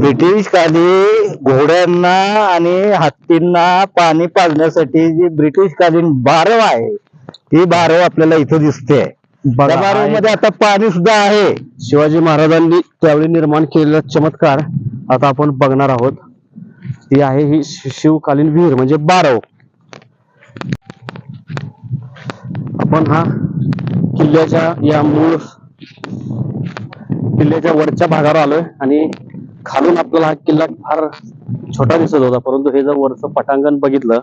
British काली घोड्यांना आणि हत्तींना पाणी पाजण्यासाठी जी ब्रिटिश कालीन बारव आहे ती बारव आपल्याला इथं दिसते त्या बारव. मध्ये आता पाणी सुद्धा आहे. शिवाजी महाराजांनी त्यावेळी निर्माण केलेला चमत्कार आता आपण बघणार आहोत. ती आहे ही शि- शिवकालीन विहीर म्हणजे बारव. आपण हा किल्ल्याच्या या मूळ किल्ल्याच्या वरच्या भागावर आलोय आणि खालून आपल्याला हा किल्ला फार छोटा दिसत होता. परंतु हे जर वरचं पटांगण बघितलं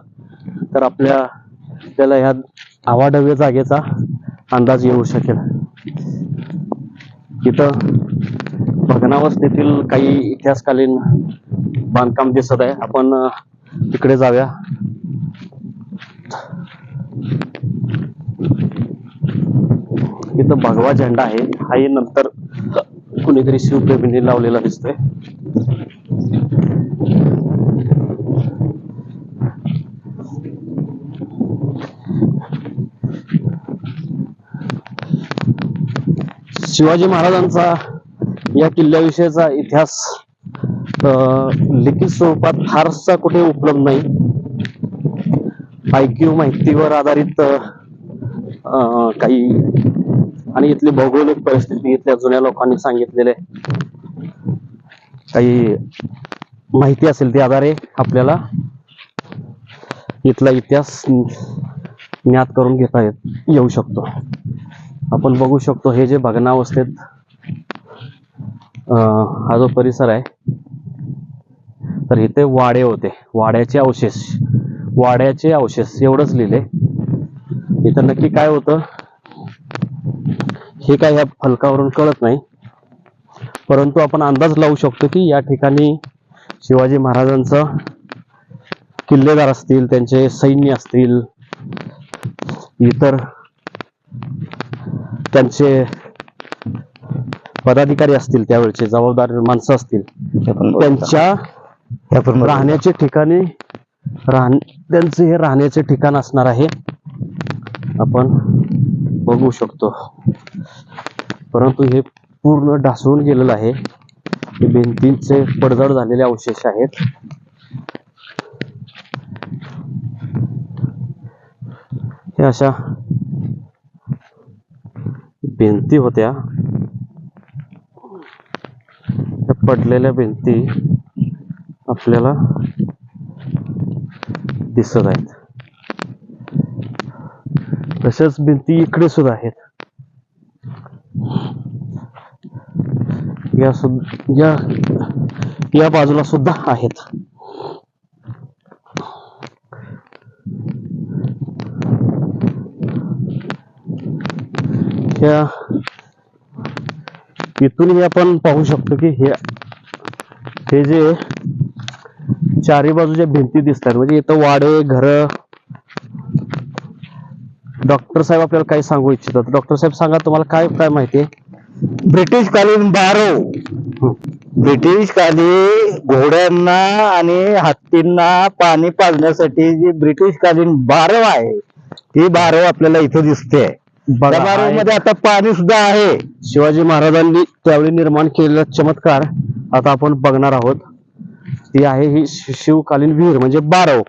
तर आपल्या आपल्याला ह्या आवाढव्य जागेचा अंदाज येऊ शकेल. इथं भग्नावस्थेतील काही इतिहासकालीन बांधकाम दिसत आहे. आपण तिकडे जाऊया. इथं भगवा झेंडा आहे. हाही नंतर कुणीतरी शिवप्रेमींनी लावलेला दिसतोय. शिवाजी महाराजांचा या किल्ल्याविषयीचा इतिहास अं, लिखित स्वरूपात फारसा कुठे उपलब्ध नाही. आयक्यू माहितीवर आधारित अं, काही आणि इथली भौगोलिक परिस्थिती इथल्या जुन्या लोकांनी सांगितलेले काही माहिती असेल त्या आधारे आपल्याला इथला इतिहास ज्ञात करून घेता येत येऊ शकतो. आपण बघू शकतो हे जे भग्नावस्थेत हा जो परिसर आहे तर इथे वाडे होते. वाड्याचे अवशेष. वाड्याचे अवशेष. एवढंच लिहिले. इथं नक्की काय होतं हे काय ह्या फलकावरून कळत नाही. परंतु आपण अंदाज लावू शकतो की या ठिकाणी शिवाजी महाराजांचं किल्लेदार असतील त्यांचे सैन्य असतील इतर त्यांचे पदाधिकारी असतील त्यावेळचे जबाबदार माणसं असतील त्यांच्या राहण्याचे ठिकाणी राहण त्यांचे हे राहण्याचे ठिकाण असणार आहे. आपण बघू शकतो. परंतु हे पूर्ण ढासळून गेलेलं आहे. भिंतीचे भिंतींचे पडझड झालेले अवशेष आहेत. हे अशा भिंती होत्या. पडलेल्या भिंती आपल्याला दिसत आहेत. तशाच भिंती इकडे सुद्धा आहेत. या या या बाजूला सुद्धा आहेत. या इथूनही आपण पाहू शकतो की हे हे जे चारी बाजूच्या भिंती दिसतात म्हणजे इथं वाडे घर डॉक्टर साहेब आपल्याला काय सांगू इच्छितात. डॉक्टर साहेब सांगा तुम्हाला काय काय माहिती आहे? ब्रिटिश कालीन बारव हं. ब्रिटिश काली घोड्यांना आणि हत्तींना पाणी पाजण्यासाठी जी ब्रिटिश कालीन बारव आहे ती बारव आपल्याला इथं दिसते. त्या बारव. मध्ये आता पाणी सुद्धा आहे. शिवाजी महाराजांनी त्यावेळी निर्माण केलेला चमत्कार आता आपण बघणार आहोत. ती आहे ही शिवकालीन विहीर म्हणजे बारव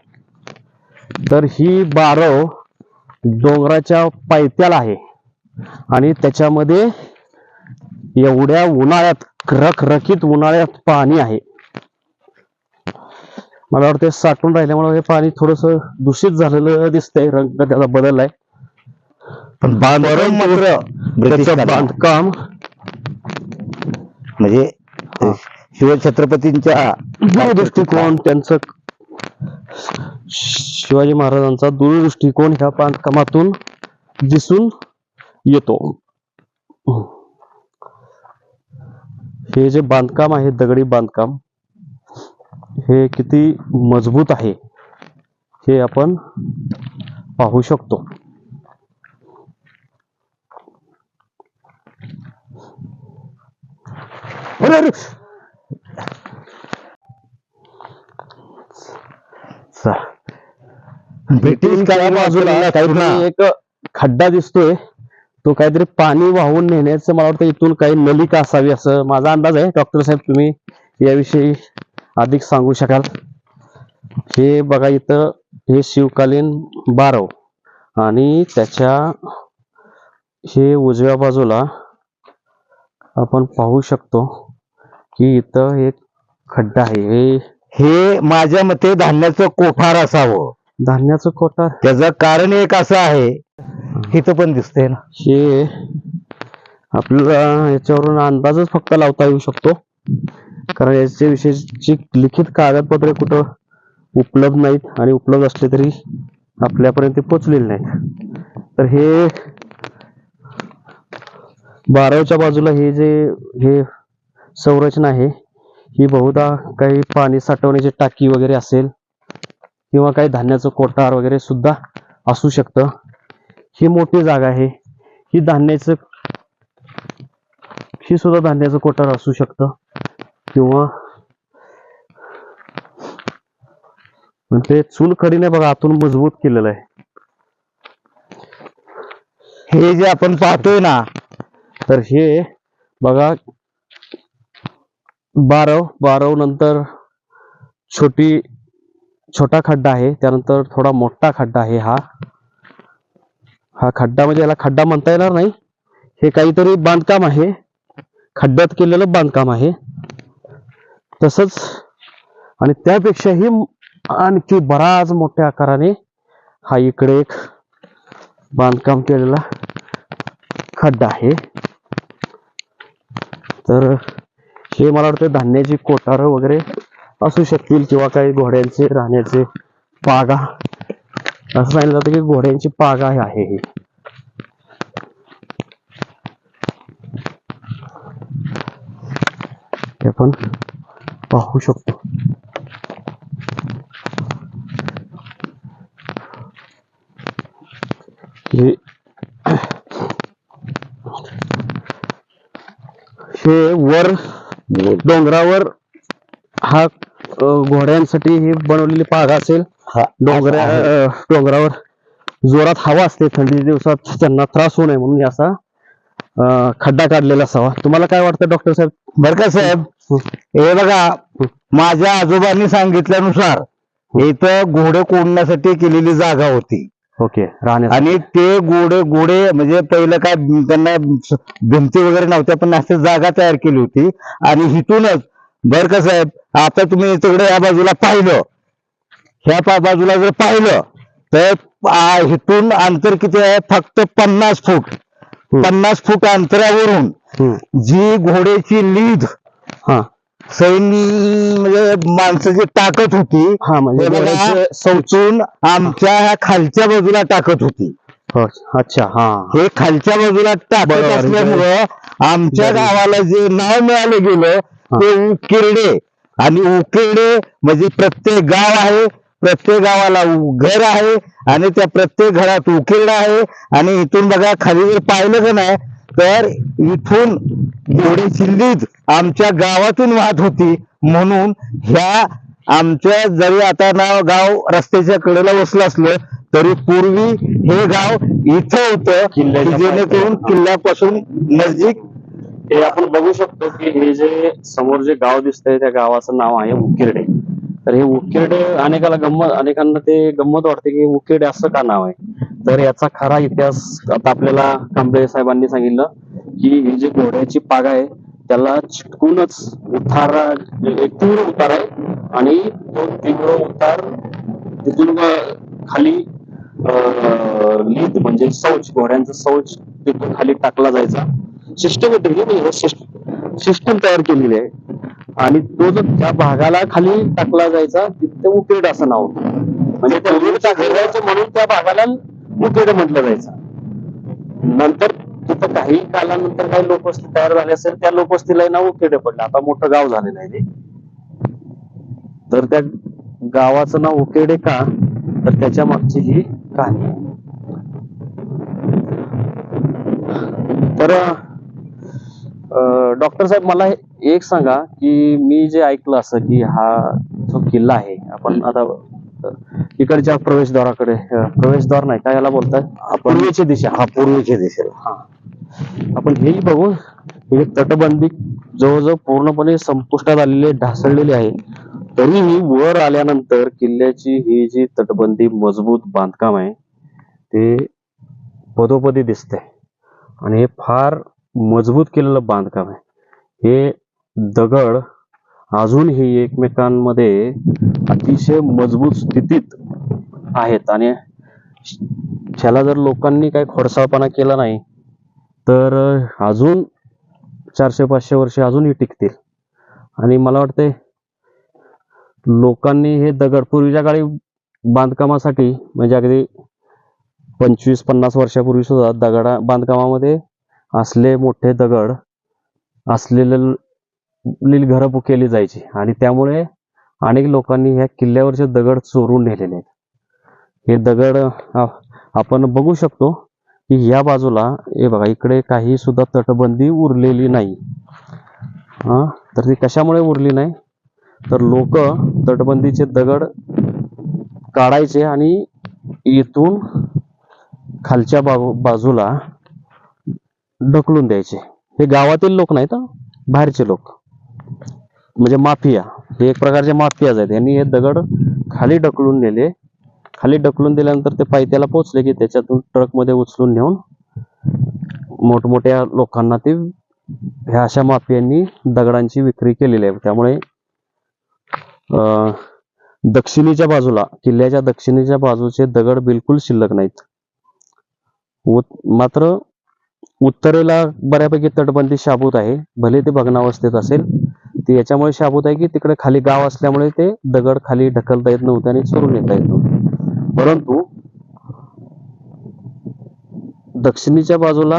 तर ही बारव डोंगराच्या पायथ्याला आहे. आणि त्याच्यामध्ये एवढ्या उन्हाळ्यात रखरखीत उन्हाळ्यात पाणी आहे मला वाटतं साठून राहिल्यामुळे हे पाणी थोडस दूषित झालेलं दिसतंय रंग त्याचा बदललाय पण बांधकाम मात्र त्याचं. बांधकाम म्हणजे. शिवछत्रपतींच्या दूरदृष्टिकोन त्यांचं शिवाजी महाराजांचा दूरदृष्टिकोन ह्या बांधकामातून दिसून येतो हे जे बांधकाम आहे दगडी बांधकाम हे किती मजबूत आहे हे आपण पाहू शकतो. ब्रिटिश काळी बाजूला एक खड्डा दिसतोय. तो काहीतरी पाणी वाहून नेण्याचं मला वाटतं इथून काही नलिका असावी असं माझा अंदाज आहे. डॉक्टर साहेब तुम्ही याविषयी अधिक सांगू शकाल? हे बघा इथं हे शिवकालीन बारव आणि त्याच्या हे उजव्या बाजूला आपण पाहू शकतो की इथं एक खड्डा आहे. हे हे माझ्या मते धान्याचं कोठार असावं. धान्याचं कोठार? त्याचं कारण एक असं आहे इथं पण दिसतंय ना. हे आपल्याला याच्यावरून अंदाजच फक्त लावता येऊ शकतो. कारण याच्या विषयीची लिखित कागदपत्रे कुठं उपलब्ध नाहीत आणि उपलब्ध असले तरी आपल्यापर्यंत ते पोचलेले नाहीत. तर हे बारावच्या बाजूला हे जे हे संरचना आहे ही बहुधा काही पाणी साठवण्याची टाकी वगैरे असेल किंवा काही धान्याचं कोठार वगैरे सुद्धा असू शकतं. ही मोठी जागा आहे. ही धान्याचं ही सुद्धा धान्याचं कोठार असू शकतं. किंवा पण ते चूल खडीने बघा आतून मजबूत केलेलं आहे. हे जे आपण पाहतोय ना तर हे बघा बारव बारव नंतर छोटी छोटा खड्डा आहे. त्यानंतर थोडा मोठा खड्डा आहे हा. हा खड्डा म्हणजे याला खड्डा म्हणता येणार नाही. हे काहीतरी बांधकाम आहे. खड्ड्यात केलेलं बांधकाम आहे. तसंच आणि त्यापेक्षाही आणखी बराच मोठ्या आकाराने हा इकडे एक बांधकाम केलेला खड्डा आहे. तर हे मला वाटतं धान्याची कोठारं वगैरे असू शकतील किंवा काही घोड्यांचे राहण्याचे पागा असं सांगितलं जातं की घोड्यांची पागा आहे ही. हे आपण पाहू शकतो. हे हे वर डोंगरावर हा घोड्यांसाठी ही बनवलेली पागा असेल. हा डोंगरा डोंगरावर जोरात हवा असते थंडीच्या दिवसात त्यांना त्रास होऊ नये म्हणून असा खड्डा काढलेला असावा. तुम्हाला काय वाटतं डॉक्टर साहेब? बर का साहेब? हे बघा माझ्या आजोबांनी सांगितल्यानुसार इथं घोडे कोंडण्यासाठी केलेली जागा होती. ओके राहण्यास आणि ते घोडे घोडे म्हणजे पहिलं काय त्यांना भिंती वगैरे नव्हत्या पण अशी जागा तयार केली होती. आणि इथूनच बर का साहेब? आता तुम्ही तिकडे या बाजूला पाहिलं. ह्या पा- बाजूला जर पाहिलं तर इथून अंतर किती आहे फक्त पन्नास फूट. पन्नास फूट अंतरावरून. जी घोड्याची लीद हा सैन्य म्हणजे माणसाची ताकद होती हा म्हणजे सौचून आमच्या ह्या खालच्या बाजूला टाकत होती हो, अच्छा हा हे खालच्या बाजूला टाकत. असल्यामुळं आमच्या. गावाला जे नाव मिळालं गेलं ते उकिरडे आणि उकिरडे म्हणजे प्रत्येक गाव आहे प्रत्येक गावाला घर आहे आणि त्या प्रत्येक घरात उकिरडा आहे. आणि इथून बघा खाली जर पाहिलं का नाही तर इथून घोड्याची लीद आमच्या गावातून वाहत होती. म्हणून ह्या आमच्या जरी आता नाव गाव रस्त्याच्या कडेला वसलं असलं तरी पूर्वी हे गाव इथं होतं जेणेकरून. किल्ल्यापासून नजीक हे आपण बघू शकतो की हे जे समोर जे गाव दिसतंय त्या गावाचं नाव आहे उकिरडे. तर हे उकिरडे अनेकाला गंमत अनेकांना ते गंमत वाटते की उकिरडे असं का नाव आहे? तर याचा खरा इतिहास आता आपल्याला कांबळे साहेबांनी सांगितलं की ही जी घोड्याची पाग आहे त्याला चिटकूनच उतार एक तीव्र उतार आहे आणि तो तीव्र उतार तिथून खाली लीत म्हणजे शौच घोड्यांचा शौच तिथून खाली टाकला जायचा. सिस्टमॅटिकली म्हणजे सिस्टम तयार केलेली आहे. आणि तो जो त्या भागाला खाली टाकला जायचा तिथे उकेड असं नाव म्हणजे टाकलं जायचं म्हणून त्या भागाला उकेड म्हटलं जायचं. नंतर तिथं काही कालानंतर काही लोकवस्ती तयार झाली असेल त्या लोकवस्तीला नाव उकेड पडलं. आता मोठं गाव झालेलं आहे तर त्या गावाचं नाव उकेडे का? तर त्याच्या मागची ही कहाणी आहे. तर डॉक्टर साहेब मला हे एक सांगा की मी जे ऐकलं असं की हा जो किल्ला आहे आपण आता इकडच्या प्रवेशद्वाराकडे प्रवेशद्वार नाही काय याला बोलतात? पूर्वेची दिशा हा पूर्वीच्या दिशेला. हा. आपण हेही बघू ही तटबंदी जवळजवळ पूर्णपणे संपुष्टात आलेली ढासळलेली आहे. तरीही वर आल्यानंतर किल्ल्याची ही जी तटबंदी मजबूत बांधकाम आहे ते पदोपदी दिसतंय. आणि हे फार मजबूत केलेलं बांधकाम आहे. हे दगड अजूनही एकमेकांमध्ये अतिशय मजबूत स्थितीत आहेत. आणि ह्याला जर लोकांनी काही खोडसाळपणा केला नाही तर अजून चारशे पाचशे वर्षे अजूनही टिकतील. आणि मला वाटते लोकांनी हे दगड पूर्वीच्या काळी बांधकामासाठी म्हणजे अगदी पंचवीस पन्नास वर्षापूर्वी सुद्धा दगडा बांधकामामध्ये असले मोठे दगड असलेले घरं केली जायची. आणि त्यामुळे अनेक लोकांनी ह्या किल्ल्यावरचे दगड चोरून नेलेले आहेत. हे दगड आपण बघू शकतो की या बाजूला हे बघा इकडे काही सुद्धा तटबंदी उरलेली नाही. हा तर ती कशामुळे उरली नाही? तर लोक तटबंदीचे दगड काढायचे आणि इथून खालच्या बाजूला ढकलून द्यायचे. हे गावातील लोक नाहीत बाहेरचे लोक. म्हणजे माफिया हे एक प्रकारचे माफियाज आहेत. यांनी हे दगड खाली ढकलून नेले. खाली ढकलून दिल्यानंतर ते पायथ्याला पोहोचले की त्याच्यातून ट्रकमध्ये उचलून नेऊन मोठमोठ्या लोकांना ते ह्या अशा माफियांनी दगडांची विक्री केलेली आहे. त्यामुळे अं, दक्षिणेच्या बाजूला किल्ल्याच्या दक्षिणेच्या बाजूचे दगड बिलकुल शिल्लक नाहीत. मात्र उत्तरेला बऱ्यापैकी तटबंदी शाबूत आहे. भले ते भग्नावस्थेत असेल ते याच्यामुळे शाबूत आहे की तिकडे खाली गाव असल्यामुळे ते दगड खाली ढकलता येत नव्हते आणि सोडून येता येत नव्हते. परंतु दक्षिणेच्या बाजूला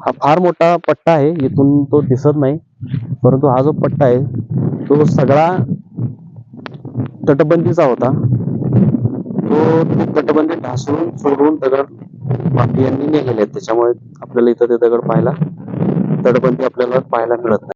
हा फार मोठा पट्टा आहे इथून तो दिसत नाही परंतु हा जो पट्टा आहे तो सगळा तटबंदीचा होता. तो तटबंदी ढासळून सोडून दगड माफियांनी नेलेले आहेत. त्याच्यामुळे आपल्याला इथं ते दगड पाहायला तटबंदी आपल्याला पाहायला मिळत नाही.